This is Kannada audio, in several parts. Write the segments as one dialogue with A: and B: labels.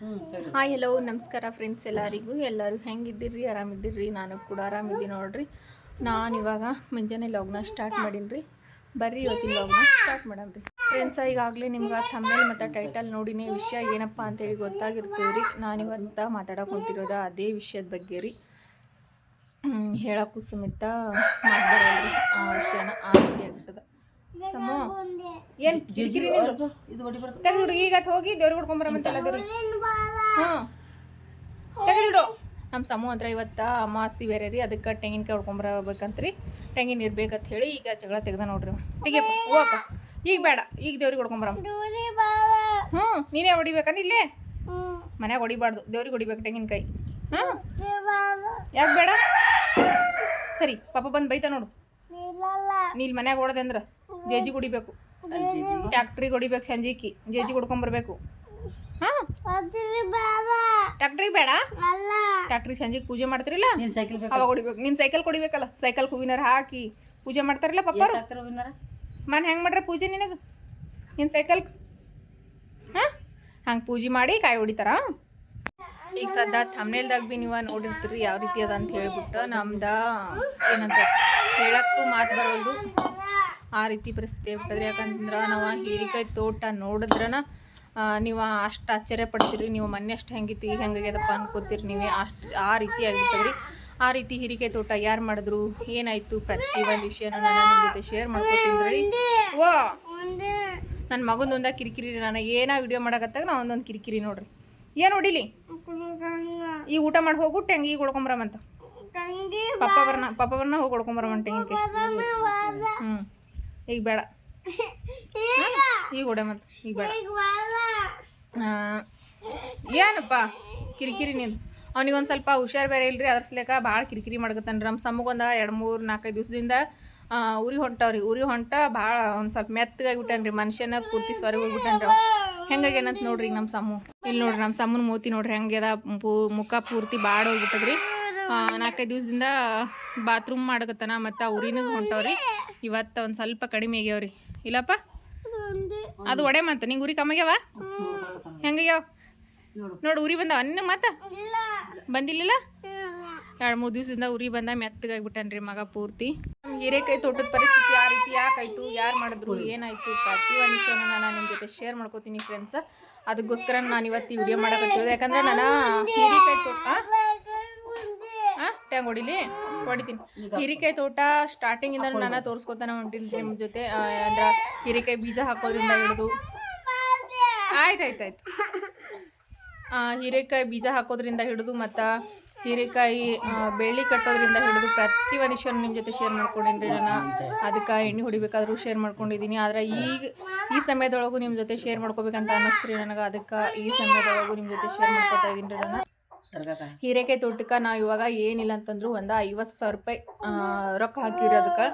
A: ಹಾಯ್ ಹಲೋ ನಮಸ್ಕಾರ ಫ್ರೆಂಡ್ಸ್ ಎಲ್ಲರಿಗೂ. ಎಲ್ಲರೂ ಹೆಂಗಿದ್ದೀರಿ? ಆರಾಮಿದ್ದೀರಿ? ನಾನು ಕೂಡ ಆರಾಮಿದ್ದೀನಿ ನೋಡ್ರಿ. ನಾನು ಇವಾಗ ಮುಂಜಾನೆ ಲಾಗ್ನ ಸ್ಟಾರ್ಟ್ ಮಾಡೀನಿ ಬರ್ರಿ ಇವತ್ತಿನ ಲಾಗ್ನ ಸ್ಟಾರ್ಟ್ ಮಾಡಮ್ರಿ ಫ್ರೆಂಡ್ಸ ಈಗಾಗಲೇ ನಿಮ್ಗೆ ತಮ್ಮೇಲೆ ಮತ್ತು ಟೈಟಲ್ ನೋಡಿನೇ ವಿಷಯ ಏನಪ್ಪ ಅಂತೇಳಿ ಗೊತ್ತಾಗಿರ್ತೀವಿ ರೀ ನಾನಿವಂತ ಮಾತಾಡೋಕೆ ಹೊಂಟಿರೋದು ಅದೇ ವಿಷಯದ ಬಗ್ಗೆ ರೀ. ಹೇಳೋಕು ಹೇಳಕ್ಕೂ ಸಮೇತ ಮಾಡ್ಬಾರಲ್ರಿ ಆ ವಿಷಯನ ಆಸ್ತಿ ಆಗ್ತದೆ. ಸಮೋ. ಏನು ಕಿರಿಕಿರಿ ನಿಂದು?
B: ಇದು ಹೊಡಿ ಬರ್ತದೆ.
A: ತೆಗೆದು ಈಗ ಹೋಗಿ ದೇವ್ರಿಗೆ ಹೊಡ್ಕೊಂಬರಮಂತೆಲ್ಲ ದೇವ್ರಿಗೆ ಹಾಂ. ತೆಗೆದಿಡು ನಮ್ಮ ಸಮೂಹ ಅಂದ್ರೆ ಇವತ್ತು ಅಮಾಸಿ ಬೇರೆ ರೀ ಅದಕ್ಕೆ ತೆಂಗಿನಕಾಯಿ ಹೊಡ್ಕೊಂಬರಬೇಕಂತ್ರಿ ತೆಂಗಿನ ಇರ್ಬೇಕಂತ ಹೇಳಿ ಈಗ ಜಗಳ ತೆಗ್ದ ನೋಡ್ರಿ. ತೆಗಿಯಪ್ಪ ಹೋಗಪ್ಪ ಈಗ ಬೇಡ ಈಗ ದೇವ್ರಿಗೆ ಹೊಡ್ಕೊಂಬರಮ್ಮ ಹ್ಞೂ ನೀನೇ ಹೊಡಿಬೇಕನ್ ಇಲ್ಲೇ? ಮನ್ಯಾಗ ಹೊಡಿಬಾರ್ದು ದೇವ್ರಿಗೆ ಹೊಡಿಬೇಕು ತೆಂಗಿನಕಾಯಿ. ಹಾಂ ಯಾಕೆ ಬೇಡ? ಸರಿ ಪಾಪ ಬಂದು ಬೈತಾ ನೋಡು. ನೀಲ್ ಮನ್ಯಾಗ ಹೊಡೆದೆ ಅಂದ್ರೆ? ಜೇಜಿ ಕುಡಿಬೇಕು. ಟ್ಯಾಕ್ಟ್ರಿ ಹೊಡಿಬೇಕು ಸಂಜಿಕಿ ಜೇಜಿ ಕುಡ್ಕೊಂಬರ್ಬೇಕು. ಹಾಂ? ಟ್ಯಾಕ್ಟ್ರಿಗೆ ಬೇಡ? ಟ್ಯಾಕ್ಟ್ರಿಗೆ ಸಂಜೆಗೆ ಪೂಜೆ ಮಾಡ್ತಿರಲ್ಲ?
B: ನಿನ್ ಸೈಕಲ್ ಬೇಕು?
A: ಅವಾಗ ಹೊಡಿಬೇಕು. ನಿನ್ನ ಸೈಕಲ್ ಕೊಡಿಬೇಕಲ್ಲ ಸೈಕಲ್ ಹೂವಿನಾರ ಹಾಕಿ ಪೂಜೆ ಮಾಡ್ತಾರಲ್ಲ ಪಪ್ಪ
B: ಮನ್ ಹೆಂಗ್ ಮಾಡ್ರ
A: ಮನೆ ಹೆಂಗೆ ಮಾಡ್ರೆ ಪೂಜೆ ನಿನಗೆ? ನಿನ್ನ ಸೈಕಲ್ ಹಾಂ? ಹಂಗೆ ಪೂಜೆ ಮಾಡಿ ಕಾಯಿ ಹೊಡಿತಾರ? ಈಗ ಸದ್ದ ಥಮ್ನೇಲ್ದಾಗ ಭೀ ನೀವು ನೋಡಿರ್ತೀರಿ ಯಾವ ರೀತಿ ಅದ ಅಂತ ಹೇಳ್ಬಿಟ್ಟು ನಮ್ದ ಏನಂತ ಹೇಳಕ್ಕೂ ಮಾತು ಬರೋದು ಆ ರೀತಿ ಪರಿಸ್ಥಿತಿ ಆಗ್ತದೆ ಯಾಕಂದ್ರೆ ನಾವು ಹೀರಿಕಾಯಿ ತೋಟ ನೋಡಿದ್ರನ ನೀವು ಅಷ್ಟು ಆಶ್ಚರ್ಯ ಪಡ್ತೀರಿ. ನೀವು ಮೊನ್ನೆ ಅಷ್ಟು ಹೆಂಗಿತ್ತು ಈಗ ಹೆಂಗಾಗ್ಯದಪ್ಪ ಅನ್ಕೋತೀರಿ ನೀವೇ. ಅಷ್ಟು ಆ ರೀತಿ ಆಗಿರ್ತದ್ರಿ ಆ ರೀತಿ ಹೀರಿಕಾಯಿ ತೋಟ ಯಾರು ಮಾಡಿದ್ರು ಏನಾಯಿತು ಪ್ರತಿ ಒಂದು ವಿಷಯನ ನಾನು ನಿಮ್ಮ ಜೊತೆ ಶೇರ್ ಮಾಡ್ಕೊತೀನಿ ರೀ ವಾ! ನನ್ನ ಮಗಂದೊಂದ ಕಿರಿಕಿರಿ ನಾನು ಏನೋ ವಿಡಿಯೋ ಮಾಡಕತ್ತಾಗ ನಾ ಒಂದೊಂದು ಕಿರಿಕಿರಿ ನೋಡ್ರಿ. ಏನು ಹೊಡಿಲಿ ಈಗ ಊಟ ಮಾಡಿ ಹೋಗ್ಬಿಟ್ಟು ಹೆಂಗೆ? ಈಗ ಹೊಡ್ಕೊಂಬರಮಂತ ಪಪ್ಪ ಬರ್ನ ಪಪ್ಪ ಬರ್ನ ಹೋಗಿ ಹೊಡ್ಕೊಂಬರಮಂತ ಹಿಂಗೆ ಹ್ಞೂ ಈಗ ಬೇಡ. ಈಗ? ಮತ್ತೆ ಈಗ ಬೇಡ. ಏನಪ್ಪ? ಕಿರಿಕಿರಿ ನೀನು. ಅವ್ನಿಗೆ ಒಂದು ಸ್ವಲ್ಪ ಹುಷಾರು ಬೇರೆ ಇಲ್ರಿ ಅದ್ರ ಸಲೇಕ ಭಾಳ ಕಿರಿಕಿರಿ ಮಾಡ್ಕತ್ತಾನ ನಮ್ಮ ಸಮ್ಮಗೊಂದ ಎರಡು ಮೂರು ನಾಲ್ಕೈದು ದಿವಸದಿಂದ ಉರಿ ಹೊಂಟವ್ರಿ. ಉರಿ ಹೊಂಟ ಭಾಳ ಒಂದು ಸ್ವಲ್ಪ ಮೆತ್ತಗಾಗಿ ಬಿಟ್ಟಾನ್ರಿ. ಮನುಷ್ಯನ ಪೂರ್ತಿ ಸ್ವರಿ ಹೋಗ್ಬಿಟ್ಟಾನ್ರಿ ಹೆಂಗಾಗಿ ಏನಂತ ನೋಡ್ರಿ ನಮ್ಮ ಸಮ್ಮು ಇಲ್ಲಿ ನೋಡ್ರಿ ನಮ್ಮ ಸಮ್ಮನ ಮೂತಿ ನೋಡ್ರಿ ಹೆಂಗ್ಯದ ಪೂ ಮುಖ ಪೂರ್ತಿ ಬಾಡ ಹೋಗ್ಬಿಟ್ಟದ್ರಿ. ನಾಲ್ಕೈದು ದಿವಸದಿಂದ ಬಾತ್ರೂಮ್ ಮಾಡಕತ್ತಾನ ಮತ್ತು ಉರಿನೂ ಹೊಂಟವ್ರಿ. ಇವತ್ತು ಒಂದು ಸ್ವಲ್ಪ ಕಡಿಮೆ ಆಗ್ಯಾವ್ರಿ ಇಲ್ಲಪ್ಪ? ಅದು ಒಡೆ ಮತ್ತ ನಿಂಗೆ ಉರಿ ಕಮ್ಮಾಗ್ಯಾವ ಹೆಂಗಾಗ್ಯಾವ? ನೋಡು ಉರಿ ಬಂದಾವ. ಅನ್ನ ಮತ್ತ ಬಂದಿಲ್ಲ ಎರಡು ಮೂರು ದಿವಸದಿಂದ ಉರಿ ಬಂದ ಮೆತ್ತಗಾಗ್ಬಿಟ್ಟನ್ರಿ ಮಗ ಪೂರ್ತಿ. ಹಿರೇಕಾಯಿ ತೋಟದ ಪರಿಸ್ಥಿತಿ ಯಾವ ರೀತಿ ಯಾಕಾಯ್ತು? ಯಾರು ಮಾಡಿದ್ರು? ಏನಾಯ್ತು? ಪ್ರತಿ ಒಂದು ವಿಷಯನ ನಾನು ನಿಮ್ಮ ಜೊತೆ ಶೇರ್ ಮಾಡ್ಕೋತೀನಿ ಫ್ರೆಂಡ್ಸ್ ಅದಕ್ಕೋಸ್ಕರ ನಾನು ಇವತ್ತು ವಿಡಿಯೋ ಮಾಡಕತ್ತಿರೋದು ಯಾಕಂದ್ರೆ ನಾನು ಹೀರೆಕಾಯಿ ತೋಟ ಟ್ಯಾಂಗ್ ಹೊಡಿಲಿ? ಹೊಡಿತೀನಿ. ಹೀರಿಕಾಯಿ ತೋಟ ಸ್ಟಾರ್ಟಿಂಗಿಂದ ನಾನು ತೋರಿಸ್ಕೊತಾನೆ ಹೊಂಟೀನಿ ನಿಮ್ಮ ಜೊತೆ. ಅಂದ್ರೆ ಹೀರೆಕಾಯಿ ಬೀಜ ಹಾಕೋದ್ರಿಂದ ಹಿಡಿದು. ಆಯ್ತಾಯ್ತಾಯ್ತು. ಹೀರೆಕಾಯಿ ಬೀಜ ಹಾಕೋದ್ರಿಂದ ಹಿಡಿದು ಮತ್ತು ಹೀರೆಕಾಯಿ ಬೆಳ್ಳಿ ಕಟ್ಟೋದ್ರಿಂದ ಹಿಡಿದು ಪ್ರತಿ ಒಂದು ವಿಷಯ ನಿಮ್ಮ ಜೊತೆ ಶೇರ್ ಮಾಡ್ಕೊಂಡಿನಿ ನಾನು. ಅದಕ್ಕೆ ಎಣ್ಣೆ ಹೊಡಿಬೇಕಾದ್ರೂ ಶೇರ್ ಮಾಡ್ಕೊಂಡಿದ್ದೀನಿ ಆದರೆ ಈಗ ಈ ಸಮಯದೊಳಗೂ ನಿಮ್ಮ ಜೊತೆ ಶೇರ್ ಮಾಡ್ಕೋಬೇಕಂತ ಅನ್ನಿಸ್ತೀರಿ ನನಗೆ. ಅದಕ್ಕೆ ಈ ಸಮಯದೊಳಗೂ ನಿಮ್ಮ ಜೊತೆ ಶೇರ್ ಮಾಡ್ಕೊತಾ ಇದ್ದೀನಿ ರೀ ನಾನು. ಹೀರೆಕಾಯಿ ತೋಟಕ್ಕೆ ನಾವು ಇವಾಗ ಏನಿಲ್ಲ ಅಂತಂದ್ರು ಒಂದು ಐವತ್ತು ಸಾವಿರ ರೂಪಾಯಿ ರೊಕ್ಕ ಹಾಕಿರೋದಕ್ಕೆ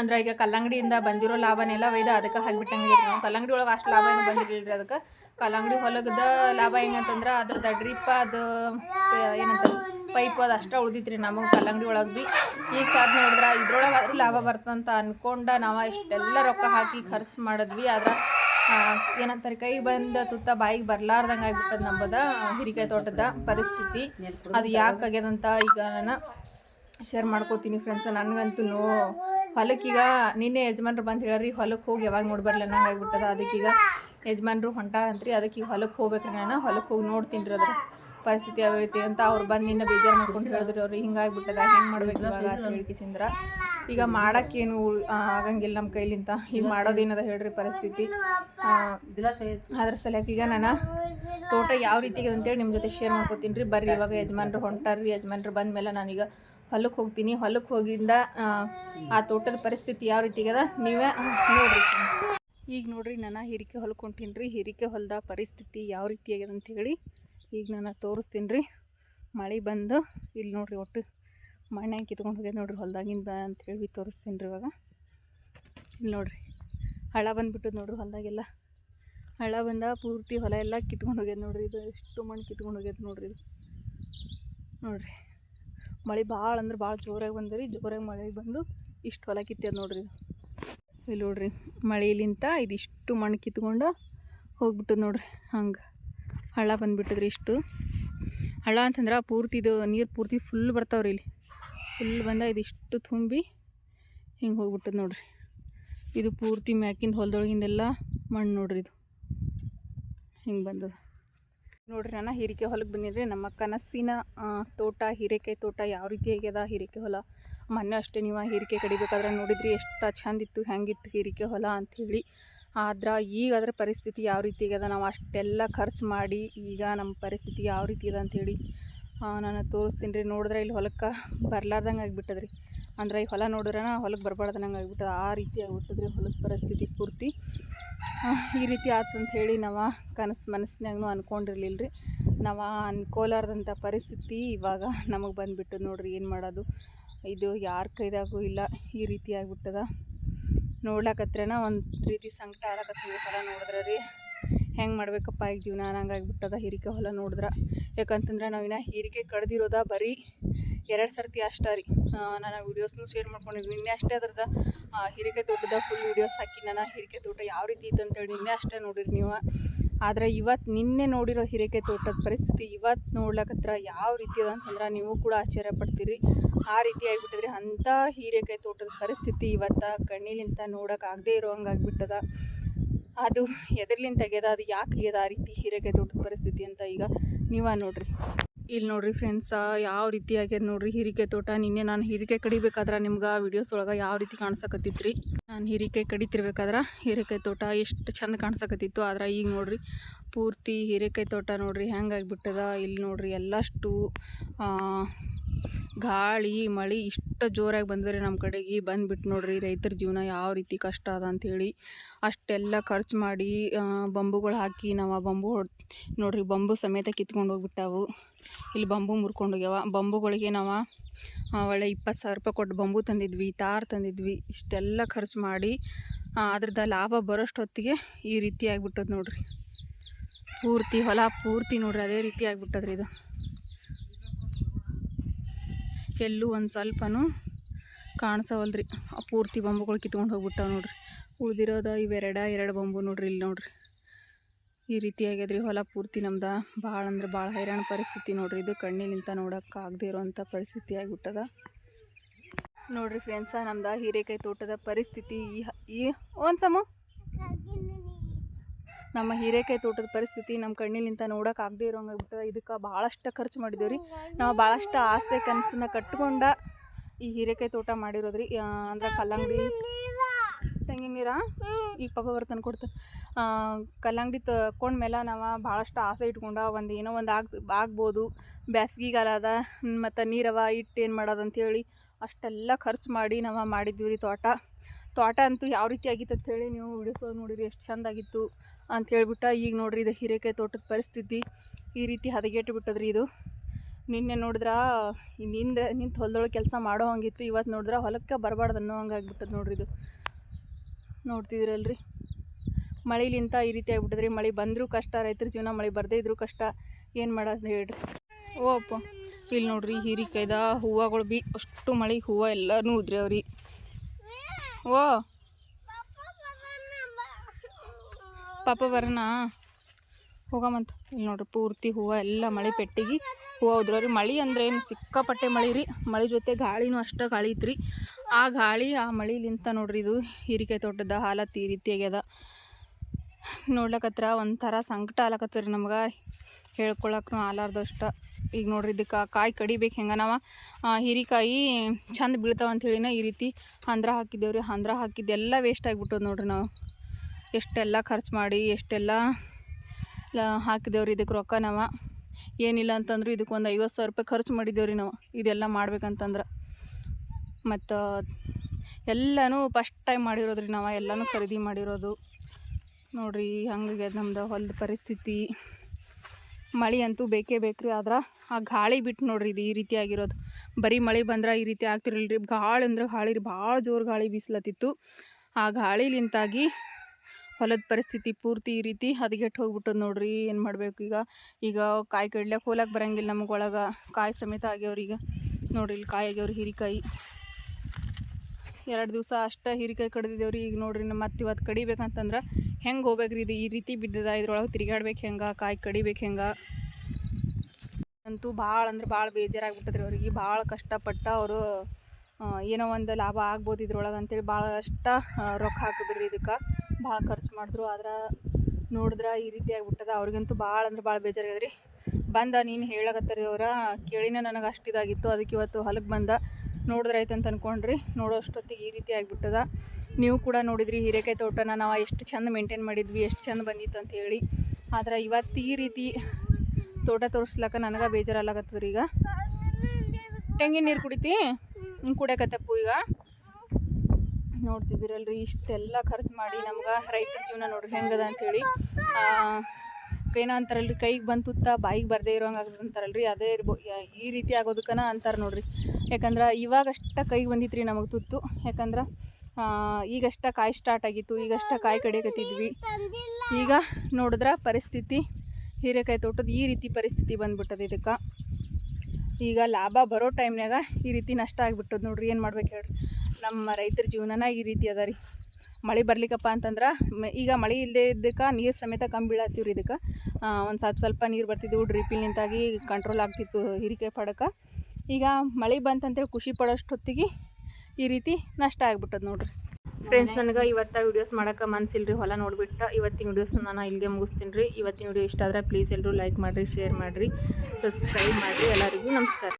A: ಅಂದ್ರೆ ಈಗ ಕಲ್ಲಂಗಡಿಯಿಂದ ಬಂದಿರೋ ಲಾಭನೆಲ್ಲ ಒಯ್ದು ಅದಕ್ಕೆ ಹಾಕ್ಬಿಟ್ಟಂಗೆ ನಾವು ಕಲ್ಲಂಗಡಿ ಒಳಗೆ ಅಷ್ಟು ಲಾಭ ಏನು ಬಂದಿರಲಿಲ್ಲ ಅದಕ್ಕೆ. ಕಲ್ಲಂಗಡಿ ಹೊಲಗದ ಲಾಭ ಹೆಂಗಂತಂದ್ರೆ ಅದ್ರದ್ದು ಡ್ರಿಪ್ ಅದು, ಏನಂತ, ಪೈಪ್ ಅದು ಅಷ್ಟೇ ಉಳ್ದಿತ್ರಿ ನಮಗೆ ಕಲ್ಲಂಗಡಿ ಒಳಗೆ ಭೀ ಈಗ ಸಾದ್ ನೋಡಿದ್ರೆ ಇದ್ರೊಳಗೆ ಆದರೂ ಲಾಭ ಬರ್ತಂತ ಅನ್ಕೊಂಡ ನಾವು ಇಷ್ಟೆಲ್ಲ ರೊಕ್ಕ ಹಾಕಿ ಖರ್ಚು ಮಾಡಿದ್ವಿ, ಆದ್ರೆ ಏನಂತಾರೆ, ಕೈ ಬಂದ ತುತ್ತ ಬಾಯಿಗೆ ಬರ್ಲಾರ್ದಂಗೆ ಆಗ್ಬಿಟ್ಟದ ನಂಬದ ಹಿರಿಕಾಯಿ ತೋಟದ ಪರಿಸ್ಥಿತಿ. ಅದು ಯಾಕೆ ಆಗ್ಯದಂತ ಈಗ ನಾನು ಶೇರ್ ಮಾಡ್ಕೋತೀನಿ ಫ್ರೆಂಡ್ಸ್ ನನಗಂತೂ ಹೊಲಕ್ಕೀಗ ನಿನ್ನೆ ಯಜಮಾನ್ರು ಬಂದು ಹೇಳ್ರಿ ಹೊಲಕ್ಕೆ ಹೋಗಿ ಯಾವಾಗ ನೋಡಿ ನಂಗೆ ಆಗ್ಬಿಟ್ಟದ. ಅದಕ್ಕೀಗ ಯಜಮಾನ್ರು ಹೊಂಟಾರಂತ್ರಿ ಅದಕ್ಕೆ ಈಗ ಹೊಲಕ್ಕೆ ಹೋಗ್ಬೇಕ್ರಿ ನಾನು ಹೊಲಕ್ಕೆ ಹೋಗಿ ನೋಡ್ತೀನಿ ರೀ ಅದ್ರ ಪರಿಸ್ಥಿತಿ ಆಗೈತಿ ಅಂತ ಅವ್ರು ಬಂದು ಇನ್ನು ಬೇಜಾರು ಮಾಡ್ಕೊಂಡು ಹೇಳಿದ್ರು. ಅವ್ರು ಹಿಂಗಾಗ್ಬಿಟ್ಟದ ಹೆಂಗೆ ಮಾಡ್ಬೇಕು ಇವಾಗ ಅಂತ ಹೇಳ್ಕಿಸಿಂದ್ರ ಈಗ ಮಾಡೋಕ್ಕೇನು ಆಗಂಗಿಲ್ಲ ನಮ್ಮ ಕೈಲಿಂತ. ಈಗ ಮಾಡೋದೇನದ ಹೇಳ್ರಿ ಪರಿಸ್ಥಿತಿ. ಅದ್ರ ಸಲಕ್ಕೆ ಈಗ ನಾನು ತೋಟ ಯಾವ ರೀತಿ ಅಂತೇಳಿ ನಿಮ್ಮ ಜೊತೆ ಶೇರ್ ಮಾಡ್ಕೋತೀನಿ ರೀ. ಬರ್ರಿ ಇವಾಗ ಯಜಮಾನ್ರು ಹೊಂಟಾರ್ರಿ. ಯಜಮಾನ್ರು ಬಂದ ಮೇಲೆ ನಾನೀಗ ಹೊಲಕ್ಕೆ ಹೋಗ್ತೀನಿ. ಹೊಲಕ್ಕೆ ಹೋಗಿಂದ ಆ, ಆ ತೋಟದ ಪರಿಸ್ಥಿತಿ ಯಾವ ರೀತಿ ಇದೆ ನೀವೇ ನೋಡ್ರಿ ಈಗ ನೋಡ್ರಿ ನಾನು ಹಿರಿಕೆ ಹೊಲಕ್ಕೆ ಹೊಂಟೀನಿ ರೀ ಹಿರಿಕೆ ಹೊಲದ ಪರಿಸ್ಥಿತಿ ಯಾವ ರೀತಿ ಆಗ್ಯದ ಅಂತ ಹೇಳಿ ಈಗ ನಾನು ತೋರಿಸ್ತೀನಿ ರೀ. ಮಳೆ ಬಂದು ಇಲ್ಲಿ ನೋಡ್ರಿ ಒಟ್ಟು ಮಣ್ಣೆ ಕಿತ್ಕೊಂಡು ಹೋಗ್ಯದ ನೋಡ್ರಿ ಹೊಲ್ದಾಗಿಂದ ಅಂತ ಹೇಳಿ ತೋರಿಸ್ತೀನಿ ರೀ ಇವಾಗ. ಇಲ್ಲಿ ನೋಡ್ರಿ ಹಳ ಬಂದುಬಿಟ್ಟು ನೋಡ್ರಿ ಹೊಲ್ದಾಗೆಲ್ಲ. ಹಳ ಬಂದ ಪೂರ್ತಿ ಹೊಲ ಎಲ್ಲ ಕಿತ್ಕೊಂಡು ಹೋಗ್ಯದ ನೋಡ್ರಿ ಇದು. ಎಷ್ಟು ಮಣ್ಣು ಕಿತ್ಕೊಂಡು ಹೋಗ್ಯದ ನೋಡ್ರಿ ಇದು. ನೋಡ್ರಿ ಮಳೆ ಭಾಳ ಅಂದ್ರೆ ಭಾಳ ಜೋರಾಗಿ ಬಂದ್ರಿ ಜೋರಾಗಿ ಮಳೆ ಬಂದು ಇಷ್ಟು ಹೊಲ ಕಿತ್ತದ ನೋಡ್ರಿ ಇಲ್ಲಿ ನೋಡ್ರಿ ಮಳೆಲಿಂತ ಇದಿಷ್ಟು ಮಣ್ಣು ಕಿತ್ಕೊಂಡು ಹೋಗ್ಬಿಟ್ಟದ ನೋಡ್ರಿ ಹಂಗೆ. ಹಳ್ಳ ಬಂದುಬಿಟ್ಟಿದ್ರಿ ಇಷ್ಟು. ಹಳ್ಳ ಅಂತಂದ್ರೆ ಪೂರ್ತಿ ಇದು ನೀರು ಪೂರ್ತಿ ಫುಲ್ ಬರ್ತಾವ್ರಿ ಇಲ್ಲಿ. ಫುಲ್ ಬಂದ ಇದಿಷ್ಟು ತುಂಬಿ ಹಿಂಗೆ ಹೋಗ್ಬಿಟ್ಟದ ನೋಡ್ರಿ. ಇದು ಪೂರ್ತಿ ಮ್ಯಾಕಿಂದ ಹೊಲದೊಳಗಿಂದೆಲ್ಲ ಮಣ್ಣು ನೋಡ್ರಿ ಇದು. ಹಿಂಗೆ ಬಂದದ. ನೋಡ್ರಿ ನಾನು ಹೀರಿಕೆ ಹೊಲಕ್ಕೆ ಬಂದಿದ್ರಿ. ನಮ್ಮ ಕನಸಿನ ತೋಟ, ಹೀರೆಕಾಯಿ ತೋಟ ಯಾವ ರೀತಿ ಆಗ್ಯದ? ಹೀರೆಕೆ ಹೊಲ ಮೊನ್ನೆ ಅಷ್ಟೇ ನೀವು ಹೀರಿಕೆ ಕಡಿಬೇಕಾದ್ರೆ ನೋಡಿದ್ರಿ ಎಷ್ಟು ಚಂದಿತ್ತು ಹೆಂಗಿತ್ತು ಹೀರಿಕೆ ಹೊಲ ಅಂಥೇಳಿ ಆದ್ರೆ ಈಗ ಅದ್ರ ಪರಿಸ್ಥಿತಿ ಯಾವ ರೀತಿ ಆಗ್ಯದ, ನಾವು ಅಷ್ಟೆಲ್ಲ ಖರ್ಚು ಮಾಡಿ ಈಗ ನಮ್ಮ ಪರಿಸ್ಥಿತಿ ಯಾವ ರೀತಿ ಇದೆ ಅಂಥೇಳಿ ನಾನು ತೋರಿಸ್ತೀನಿ ರೀ. ನೋಡಿದ್ರೆ ಇಲ್ಲಿ ಹೊಲಕ್ಕೆ ಬರ್ಲಾರ್ದಂಗೆ ಆಗಿಬಿಟ್ಟದ್ರಿ. ಅಂದ್ರೆ ಈ ಹೊಲ ನೋಡಿದ್ರೆ ಹೊಲಕ್ಕೆ ಬರ್ಬಾರ್ದಂಗೆ ಆಗಿಬಿಟ್ಟದ. ಆ ರೀತಿ ಆಗಿಬಿಟ್ಟದ್ರಿ ಹೊಲದ ಪರಿಸ್ಥಿತಿ ಪೂರ್ತಿ. ಈ ರೀತಿ ಆಯ್ತು ಅಂತ ಹೇಳಿ ನಾವು ಕನಸು ಮನಸ್ಸಿನಾಗೂ ಅಂದ್ಕೊಂಡಿರ್ಲಿಲ್ಲ ರೀ ನಾವು ಅನ್ಕೋಲಾರ್ದಂಥ ಪರಿಸ್ಥಿತಿ ಇವಾಗ ನಮಗೆ ಬಂದುಬಿಟ್ಟು ನೋಡ್ರಿ ಏನು ಮಾಡೋದು. ಇದು ಯಾರ ಕೈದಾಗೂ ಇಲ್ಲ, ಈ ರೀತಿ ಆಗ್ಬಿಟ್ಟದ. ನೋಡ್ಲಕತ್ರೇನ ಒಂದು ರೀತಿ ಸಂಕಟ ಆಗಕತ್ತೀವಿ ಹೊಲ ನೋಡಿದ್ರೆ ರೀ. ಹೆಂಗೆ ಮಾಡ್ಬೇಕಪ್ಪ ಈಗ ಜೀವನ? ಅನ್ನಂಗೆ ಆಗ್ಬಿಟ್ಟದ ಹೀರಿಕೆ ಹೊಲ ನೋಡಿದ್ರೆ. ಯಾಕಂತಂದ್ರೆ ನಾವಿನ್ನ ಹೀರಿಕೆ ಕಡ್ದಿರೋದ ಬರೀ ಎರಡು ಸರ್ತಿ ಅಷ್ಟೇ ರೀ. ನಾನು ವೀಡಿಯೋಸ್ನು ಶೇರ್ ಮಾಡ್ಕೊಂಡಿದ್ವಿ ನಿನ್ನೆ ಅಷ್ಟೇ ಅದ್ರದ ಹೀರಿಕೆ ತೋಟದ ಫುಲ್ ವೀಡಿಯೋಸ್ ಹಾಕಿ, ನಾನು ಹೀರಿಕೆ ತೋಟ ಯಾವ ರೀತಿ ಇತ್ತು ಅಂತೇಳಿ ನಿನ್ನೆ ಅಷ್ಟೇ ನೋಡಿರಿ ನೀವು. ಆದರೆ ಇವತ್ತು ನಿನ್ನೆ ನೋಡಿರೋ ಹೀರೆಕಾಯಿ ತೋಟದ ಪರಿಸ್ಥಿತಿ ಇವತ್ತು ನೋಡ್ಲಕತ್ರ ಯಾವ ರೀತಿ ಅದ ಅಂತಂದ್ರೆ ನೀವು ಕೂಡ ಆಶ್ಚರ್ಯ ಪಡ್ತೀರಿ. ಆ ರೀತಿ ಆಗಿಬಿಟ್ಟಿದ್ರಿ ಅಂಥ ಹೀರೆಕಾಯಿ ತೋಟದ ಪರಿಸ್ಥಿತಿ ಇವತ್ತು ಕಣ್ಣಿಲಿಂತ ನೋಡೋಕ್ಕಾಗದೇ ಇರೋ ಹಂಗಾಗ್ಬಿಟ್ಟದ ಅದು ಎದರ್ಲಿಂದ ತೆಗೆದ, ಅದು ಯಾಕೆ ತೆಗೆದ ಆ ರೀತಿ ಹೀರೆಕಾಯಿ ತೋಟದ ಪರಿಸ್ಥಿತಿ ಅಂತ ಈಗ ನೀವ ನೋಡ್ರಿ. ಇಲ್ಲಿ ನೋಡ್ರಿ ಫ್ರೆಂಡ್ಸ ಯಾವ ರೀತಿ ಆಗ್ಯದ ನೋಡ್ರಿ ಹೀರಿಕೆ ತೋಟ. ನಿನ್ನೆ ನಾನು ಹೀರಿಕೆ ಕಡಿಬೇಕಾದ್ರೆ ನಿಮ್ಗೆ ವಿಡಿಯೋಸ್ ಒಳಗೆ ಯಾವ ರೀತಿ ಕಾಣಿಸಕತ್ತಿತ್ತು ರೀ ನಾನು ಹೀರಿಕೆ ಕಡಿತಿರ್ಬೇಕಾದ್ರೆ ಹೀರೆಕಾಯಿ ತೋಟ ಎಷ್ಟು ಚಂದ ಕಾಣಿಸಕತ್ತಿತ್ತು. ಆದ್ರೆ ಈಗ ನೋಡ್ರಿ ಪೂರ್ತಿ ಹೀರೆಕಾಯಿ ತೋಟ ನೋಡ್ರಿ ಹೆಂಗೆ ಆಗಿಬಿಟ್ಟದ. ಇಲ್ಲಿ ನೋಡ್ರಿ ಎಲ್ಲಷ್ಟು ಗಾಳಿ, ಮಳೆ ಇಷ್ಟು ಜೋರಾಗಿ ಬಂದರೆ ನಮ್ಮ ಕಡೆಗೆ ಬಂದ್ಬಿಟ್ಟು ನೋಡ್ರಿ ರೈತರ ಜೀವನ ಯಾವ ರೀತಿ ಕಷ್ಟ ಅದ ಅಂಥೇಳಿ ಅಷ್ಟೆಲ್ಲ ಖರ್ಚು ಮಾಡಿ ಬಂಬುಗಳು ಹಾಕಿ ನಾವು ಆ ಬಂಬು ಹೊಡ್, ನೋಡ್ರಿ ಬಂಬು ಸಮೇತ ಕಿತ್ಕೊಂಡು ಹೋಗ್ಬಿಟ್ಟಾವು. ಇಲ್ಲಿ ಬಂಬು ಮುರ್ಕೊಂಡು ಹೋಗ್ಯಾವ. ಬಂಬುಗಳಿಗೆ ನಾವು ಒಳ್ಳೆ ಇಪ್ಪತ್ತು ಸಾವಿರ ರೂಪಾಯಿ ಕೊಟ್ಟು ಬಂಬು ತಂದಿದ್ವಿ, ತಾರ್ ತಂದಿದ್ವಿ. ಇಷ್ಟೆಲ್ಲ ಖರ್ಚು ಮಾಡಿ ಅದ್ರದ ಅದ್ರದ್ದು ಲಾಭ ಬರೋಷ್ಟು ಹೊತ್ತಿಗೆ ಈ ರೀತಿ ಆಗಿಬಿಟ್ಟದ ನೋಡ್ರಿ. ಪೂರ್ತಿ ಹೊಲ ಪೂರ್ತಿ ನೋಡ್ರಿ, ಅದೇ ರೀತಿ ಆಗಿಬಿಟ್ಟದ್ರಿ ಇದು. ಎಲ್ಲೂ ಒಂದು ಸ್ವಲ್ಪನೂ ಕಾಣಿಸವಲ್ರಿ ಆ ಪೂರ್ತಿ ಬೊಂಬುಗಳು ಕಿತ್ಕೊಂಡು ಹೋಗ್ಬಿಟ್ಟಾವ ನೋಡ್ರಿ. ಉಳ್ದಿರೋದ ಇವೆರಡ, ಎರಡು ಬೊಂಬು ನೋಡ್ರಿ ಇಲ್ಲಿ ನೋಡ್ರಿ. ಈ ರೀತಿ ಆಗ್ಯದ್ರಿ ಹೊಲ ಪೂರ್ತಿ ನಮ್ದು. ಭಾಳ ಅಂದ್ರೆ ಭಾಳ ಹೈರಾಣ ಪರಿಸ್ಥಿತಿ ನೋಡ್ರಿ. ಇದು ಕಣ್ಣಿನಿಂದ ನೋಡೋಕೆ ಆಗದೆ ಇರೋವಂಥ ಪರಿಸ್ಥಿತಿ ಆಗಿಬಿಟ್ಟದ. ನೋಡ್ರಿ ಫ್ರೆಂಡ್ಸ ನಮ್ದು ಹೀರೆಕಾಯಿ ತೋಟದ ಪರಿಸ್ಥಿತಿ ಈ ಈ ಒಂದು ಸಮು ನಮ್ಮ ಹೀರೆಕಾಯಿ ತೋಟದ ಪರಿಸ್ಥಿತಿ ನಮ್ಮ ಕಣ್ಣಿನಿಂದ ನೋಡೋಕೆ ಆಗದೆ ಇರೋಂಗೆ ಆಗ್ಬಿಟ್ಟದ. ಇದಕ್ಕೆ ಭಾಳಷ್ಟು ಖರ್ಚು ಮಾಡಿದ್ದೇವೆ ರೀ ನಾವು ಭಾಳಷ್ಟು ಆಸೆ ಕನಸನ್ನ ಕಟ್ಕೊಂಡ ಈ ಹೀರೆಕಾಯಿ ತೋಟ ಮಾಡಿರೋದು ರೀ ಅಂದ್ರೆ ಕಲ್ಲಂಗಡಿ, ತೆಂಗಿನ ನೀರ ಈಗ ಪಾಪ ಬರ್ತಾನೆ ಕೊಡ್ತ ಕಲ್ಲಂಗಡಿ ತಕೊಂಡ್ಮೇಲೆ ನಾವು ಭಾಳಷ್ಟು ಆಸೆ ಇಟ್ಕೊಂಡ ಒಂದು ಏನೋ ಒಂದು ಆಗ್, ಆಗ್ಬೋದು. ಬ್ಯಾಸ್ಗಿಗಾಲ ಅದ, ಮತ್ತು ನೀರವ ಇಟ್ಟು ಏನು ಮಾಡೋದು ಅಂಥೇಳಿ ಅಷ್ಟೆಲ್ಲ ಖರ್ಚು ಮಾಡಿ ನಾವು ಮಾಡಿದ್ವಿ ರೀ ತೋಟ. ತೋಟ ಅಂತೂ ಯಾವ ರೀತಿ ಆಗಿತ್ತು ಅಂತ ಹೇಳಿ ನೀವು ವಿಡಿಯೋಸ್ ನೋಡಿರಿ, ಎಷ್ಟು ಚಂದಾಗಿತ್ತು ಅಂತ ಹೇಳ್ಬಿಟ್ಟು, ಈಗ ನೋಡ್ರಿ ಇದು ಹೀರೆಕಾಯಿ ತೋಟದ ಪರಿಸ್ಥಿತಿ. ಈ ರೀತಿ ಹದಗೆಟ್ಟು ಬಿಟ್ಟದ್ರಿ ಇದು. ನಿನ್ನೆ ನೋಡಿದ್ರೆ ನಿಂದ ನಿಂತು ಹೊಲದೊಳಗೆ ಕೆಲಸ ಮಾಡೋ ಹಂಗಿತ್ತು. ಇವತ್ತು ನೋಡಿದ್ರೆ ಹೊಲಕ್ಕೆ ಬರಬಾರ್ದು ಅನ್ನೋ ಹಂಗೆ ಆಗ್ಬಿಟ್ಟದ ನೋಡ್ರಿ ಇದು. ನೋಡ್ತಿದ್ರಲ್ರಿ. ಮಳೆಲಿಂತ ಈ ರೀತಿ ಆಗ್ಬಿಟ್ಟದ್ರಿ. ಮಳೆ ಬಂದರೂ ಕಷ್ಟ, ರೈತರ ಜೀವನ ಮಳೆ ಬರದೇ ಇದ್ರೂ ಕಷ್ಟ. ಏನು ಮಾಡೋದು ಹೇಳ್ರಿ? ಓ ಅಪ್ಪ ಇಲ್ಲಿ ನೋಡ್ರಿ ಹೀರಿಕಾಯ್ದ ಹೂವಗಳು ಬಿ ಅಷ್ಟು ಮಳೆ, ಹೂವು ಎಲ್ಲನೂ ಅವ್ರಿ ಓ ಪಾಪ ಬರೋಣ ಹೋಗಮಂತ ಇಲ್ಲಿ ನೋಡ್ರಿ, ಪೂರ್ತಿ ಹೂವು ಎಲ್ಲ ಮಳೆ ಪೆಟ್ಟಿಗೆ, ಹೂವು ಉದ್ರವ್ರಿ ಮಳೆ ಅಂದ್ರೆ ಏನು ಸಿಕ್ಕಾಪಟ್ಟೆ ಮಳೆ ರೀ. ಮಳೆ ಜೊತೆ ಗಾಳಿನೂ ಅಷ್ಟ ಗಾಳಿ ಐತ್ರಿ. ಆ ಗಾಳಿ, ಆ ಮಳಿಲಿಂತ ನೋಡ್ರಿ ಇದು ಹೀರಿಕಾಯಿ ತೋಟದ ಹಾಲತ್ತು ಈ ರೀತಿ ಆಗ್ಯದ ನೋಡ್ಲಕತ್ರ ಒಂಥರ ಸಂಕಟ ಆಲಕತ್ತರಿ ನಮ್ಗೆ. ಹೇಳ್ಕೊಳಕ್ನು ಆಲಾರ್ದಷ್ಟ ಈಗ ನೋಡ್ರಿ ಇದಕ್ಕೆ ಕಾಯಿ ಕಡಿಬೇಕು ಹೆಂಗೆ ನಾವು? ಹೀರಿಕಾಯಿ ಚಂದ ಬೀಳ್ತಾವ ಹೇಳಿನ ಈ ರೀತಿ ಹಂದ್ರ ಹಾಕಿದ್ದೇವ್ರಿ. ಹಂದ್ರ ಹಾಕಿದ್ದೆಲ್ಲ ವೇಸ್ಟ್ ಆಗಿಬಿಟ್ಟದ ನೋಡ್ರಿ ನಾವು. ಎಷ್ಟೆಲ್ಲ ಖರ್ಚು ಮಾಡಿ, ಎಷ್ಟೆಲ್ಲ ಹಾಕಿದೇವ್ರಿ ಇದಕ್ಕೆ ರೊಕ್ಕ ನಾವು? ಏನಿಲ್ಲ ಅಂತಂದ್ರೆ ಇದಕ್ಕೆ ಒಂದು ಐವತ್ತು ಸಾವಿರ ರೂಪಾಯಿ ಖರ್ಚು ಮಾಡಿದ್ದೇವ್ರಿ ನಾವು. ಇದೆಲ್ಲ ಮಾಡ್ಬೇಕಂತಂದ್ರೆ. ಮತ್ತು ಎಲ್ಲನೂ ಫಸ್ಟ್ ಟೈಮ್ ಮಾಡಿರೋದ್ರಿ ನಾವು, ಎಲ್ಲನೂ ಖರೀದಿ ಮಾಡಿರೋದು. ನೋಡ್ರಿ ಹಂಗೆ ನಮ್ದು ಹೊಲದ ಪರಿಸ್ಥಿತಿ. ಮಳೆ ಅಂತೂ ಬೇಕೇ ಬೇಕ್ರಿ, ಆದ್ರೆ ಆ ಗಾಳಿ ಬಿಟ್ಟು ನೋಡ್ರಿ ಇದು ಈ ರೀತಿ ಆಗಿರೋದು. ಬರೀ ಮಳೆ ಬಂದ್ರೆ ಈ ರೀತಿ ಆಗ್ತಿರಲ್ರಿ ಗಾಳಿ ಅಂದ್ರೆ ಗಾಳಿ ರೀ, ಭಾಳ ಜೋರು ಗಾಳಿ ಬೀಸ್ಲತ್ತಿತ್ತು. ಆ ಗಾಳಿಲಿಂತಾಗಿ ಹೊಲದ ಪರಿಸ್ಥಿತಿ ಪೂರ್ತಿ ಈ ರೀತಿ ಹದಗೆಟ್ಟು ಹೋಗ್ಬಿಟ್ಟದ ನೋಡ್ರಿ ಏನು ಮಾಡ್ಬೇಕು ಈಗ? ಈಗ ಕಾಯಿ ಕಡ್ಲಿಕ್ಕೆ ಹೋಲಕ್ಕೆ ಬರಂಗಿಲ್ಲ ನಮಗೆ ಒಳಗೆ ಕಾಯಿ ಸಮೇತ ಆಗ್ಯವ್ರಿ ಈಗ. ನೋಡ್ರಿ ಇಲ್ಲಿ ಕಾಯಿ ಆಗ್ಯಾವ್ರಿ ಹೀರಿಕಾಯಿ. ಎರಡು ದಿವಸ ಅಷ್ಟೇ ಹೀರಿಕಾಯಿ ಕಡ್ದಿದ್ದೇವ್ರಿ ಈಗ ನೋಡ್ರಿ ನಮ್ಮ ಮತ್ತೆ ಇವತ್ತು ಕಡಿಬೇಕಂತಂದ್ರೆ ಹೆಂಗೆ ಹೋಗ್ಬೇಕ್ರಿ ಇದು? ಈ ರೀತಿ ಬಿದ್ದದ ಇದ್ರೊಳಗೆ ತಿರುಗಾಡ್ಬೇಕು ಹೆಂಗೆ? ಕಾಯಿ ಕಡಿಬೇಕು ಹೆಂಗೆ? ಅಂತೂ ಭಾಳ ಅಂದ್ರೆ ಭಾಳ ಬೇಜಾರಾಗ್ಬಿಟ್ಟದ್ರಿ ಅವ್ರಿಗೆ. ಭಾಳ ಕಷ್ಟಪಟ್ಟ ಅವರು ಏನೋ ಒಂದು ಲಾಭ ಆಗ್ಬೋದು ಇದ್ರೊಳಗೆ ಅಂತೇಳಿ ಭಾಳ ಅಷ್ಟ ಆ, ರೊಕ್ಕ ಹಾಕಿದ್ರಿ ಇದಕ್ಕೆ. ಭಾಳ ಖರ್ಚು ಮಾಡಿದ್ರು. ಆದ್ರೆ ನೋಡಿದ್ರೆ ಈ ರೀತಿ ಬಿಟ್ಟದ ಅವ್ರಿಗಂತೂ ಭಾಳ ಅಂದ್ರೆ ಭಾಳ ಬೇಜಾರಾಗ್ಯದ್ರಿ. ಬಂದ, ನೀನು ಹೇಳಕತ್ತರಿ ಅವ್ರ, ಕೇಳಿನ ನನಗೆ ಅಷ್ಟು ಇದಾಗಿತ್ತು. ಅದಕ್ಕೆ ಇವತ್ತು ಹೊಲಕ್ಕೆ ಬಂದ. ನೋಡಿದ್ರೆ ಆಯ್ತು ಅಂತ ಅನ್ಕೊಂಡ್ರಿ. ನೋಡೋ ಅಷ್ಟೊತ್ತಿಗೆ ಈ ರೀತಿ ಆಗಿಬಿಟ್ಟದ. ನೀವು ಕೂಡ ನೋಡಿದ್ರಿ ಹೀರೆಕಾಯಿ ತೋಟನ. ನಾವು ಎಷ್ಟು ಚಂದ ಮೇಂಟೈನ್ ಮಾಡಿದ್ವಿ, ಎಷ್ಟು ಚಂದ ಬಂದಿತ್ತು ಅಂತ ಹೇಳಿ. ಆದ್ರೆ ಇವತ್ತು ಈ ರೀತಿ ತೋಟ ತೋರಿಸ್ಲಕ್ಕ ನನಗೆ ಬೇಜಾರಲ್ಲಾಗತ್ತದ್ರಿ ಈಗ ತೆಂಗಿನ ನೀರು ಕುಡಿತಿ? ಕುಡಿಯಕತ್ತಪ್ಪು ಈಗ. ನೋಡ್ತಿದ್ದೀರಲ್ರಿ, ಇಷ್ಟೆಲ್ಲ ಖರ್ಚು ಮಾಡಿ ನಮ್ಗೆ ರೈತರ ಜೀವನ ನೋಡ್ರಿ, ಹೆಂಗದ ಅಂಥೇಳಿ ಏನೋ ಅಂತಾರಲ್ರಿ, ಕೈಗೆ ಬಂದು ತುತ್ತ ಬಾಯಿಗೆ ಬರದೇ ಇರೋಂಗೆ ಆಗ್ತದೆ ಅಂತಾರಲ್ರಿ, ಅದೇ ಇರ್ಬೋ ಈ ರೀತಿ ಆಗೋದಕ್ಕನ ಅಂತಾರೆ ನೋಡ್ರಿ. ಯಾಕಂದ್ರೆ ಇವಾಗಷ್ಟ ಕೈಗೆ ಬಂದಿತ್ತು ರೀ ನಮಗೆ ತುತ್ತು, ಯಾಕಂದ್ರೆ ಈಗಷ್ಟ ಕಾಯಿ ಸ್ಟಾರ್ಟ್ ಆಗಿತ್ತು, ಈಗಷ್ಟ ಕಾಯಿ ಕಡಿಯಕತ್ತಿದ್ವಿ. ಈಗ ನೋಡಿದ್ರೆ ಪರಿಸ್ಥಿತಿ ಹೀರೆಕಾಯಿ ತೋಟದ ಈ ರೀತಿ ಪರಿಸ್ಥಿತಿ ಬಂದ್ಬಿಟ್ಟದ ಇದಕ್ಕೆ. ಈಗ ಲಾಭ ಬರೋ ಟೈಮ್ನಾಗ ಈ ರೀತಿ ನಷ್ಟ ಆಗಿಬಿಟ್ಟದ ನೋಡ್ರಿ, ಏನು ಮಾಡ್ಬೇಕು ಹೇಳ್ರಿ. ನಮ್ಮ ರೈತರ ಜೀವನನ ಈ ರೀತಿ ಅದ ರೀ. ಮಳೆ ಬರ್ಲಿಕ್ಕಪ್ಪ ಅಂತಂದ್ರೆ ಈಗ ಮಳೆ ಇಲ್ಲದೆ ಇದ್ದಕ್ಕೆ ನೀರು ಸಮೇತ ಕಮ್ಮಿ ಬೀಳತ್ತೀವಿ ರೀ ಇದಕ್ಕೆ ಒಂದು ಸ್ವಲ್ಪ ಸ್ವಲ್ಪ ನೀರು ಬರ್ತಿದ್ವು, ಡ್ರಿಪ್ಪಿಲ್ ನಿಂತಾಗಿ ಕಂಟ್ರೋಲ್ ಆಗ್ತಿತ್ತು ಹೀರಿಕೆ ಪಡಕ್ಕೆ ಈಗ ಮಳೆ ಬಂತಂತೇಳಿ ಖುಷಿ ಪಡೋಷ್ಟು ಹೊತ್ತಿಗೆ ಈ ರೀತಿ ನಷ್ಟ ಆಗ್ಬಿಟ್ಟದ ನೋಡ್ರಿ. ಫ್ರೆಂಡ್ಸ್ ನನಗೆ ಇವತ್ತು ವಿಡಿಯೋಸ್ ಮಾಡೋಕೆ ಮನ್ಸಿಲ್ರಿ ಹೊಲ ನೋಡ್ಬಿಟ್ಟು ಇವತ್ತಿನ ವೀಡಿಯೋಸ್ ನಾನು ಇಲ್ಲಿಗೆ ಮುಗಿಸ್ತೀನಿ ರೀ. ಇವತ್ತಿನ ವಿಡಿಯೋ ಇಷ್ಟ ಆದರೆ ಪ್ಲೀಸ್ ಎಲ್ಲರೂ ಲೈಕ್ ಮಾಡಿರಿ ಶೇರ್ ಮಾಡಿರಿ ಸಬ್ಸ್ಕ್ರೈಬ್ ಮಾಡಿರಿ. ಎಲ್ಲರಿಗೂ ನಮಸ್ಕಾರ.